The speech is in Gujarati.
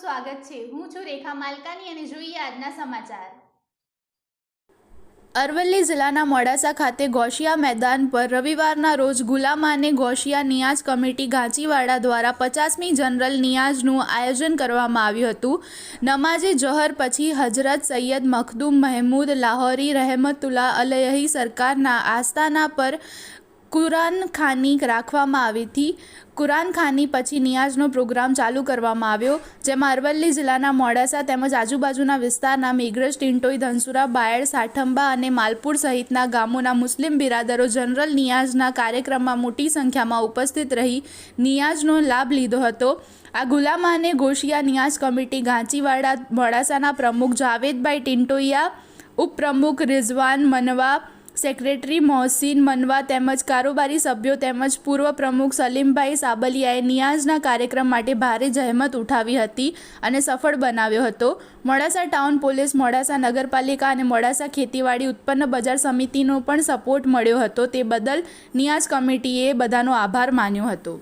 સ્વાગત છે. હું છું રેખા માલકાની અને જોઈએ આજના સમાચાર. અરવલ્લી જિલ્લાના મોડાસા ખાતે ગોશિયા મેદાન પર રવિવારના રોજ ગુલામાને ગોશિયા નિયાઝ કમિટી ગાંચીવાડા દ્વારા પચાસમી જનરલ નિયાઝનું આયોજન કરવામાં આવ્યું હતું. નમાજે જહર પછી હજરત સૈયદ મખદુમ મહેમૂદ લાહોરી રહેમતુલ્લા અલયહી સરકારના આસ્થાના પર કુરાનખાની રાખવામાં આવી હતી. કુરાનખાની પછી નિયાઝનો પ્રોગ્રામ ચાલુ કરવામાં આવ્યો, જેમાં અરવલ્લી જિલ્લાના મોડાસા તેમજ આજુબાજુના વિસ્તારના મેઘરજ ટિન્ટોઈ ધનસુરા, બાયડ, સાઠંબા અને માલપુર સહિતના ગામોના મુસ્લિમ બિરાદરો જનરલ નિયાઝના કાર્યક્રમમાં મોટી સંખ્યામાં ઉપસ્થિત રહી નિયાઝનો લાભ લીધો હતો. આ ગુલામાને ગોશિયા નિયાઝ કમિટી ગાંચીવાડા મોડાસાના પ્રમુખ જાવેદભાઈ ટિન્ટોઈયા ઉપપ્રમુખ રિઝવાન મનવા સેક્રેટરી મોહસિન મનવા તેમજ કારોબારી સભ્યો તેમજ પૂર્વ પ્રમુખ સલીમભાઈ સાબલિયાએ નિયાઝના કાર્યક્રમ માટે ભારે જહેમત ઉઠાવી હતી અને સફળ બનાવ્યો હતો. મોડાસા ટાઉન પોલીસ, મોડાસા નગરપાલિકા અને મોડાસા ખેતીવાડી ઉત્પન્ન બજાર સમિતિનો પણ સપોર્ટ મળ્યો હતો. તે બદલ નિયાઝ કમિટીએ બધાનો આભાર માન્યો હતો.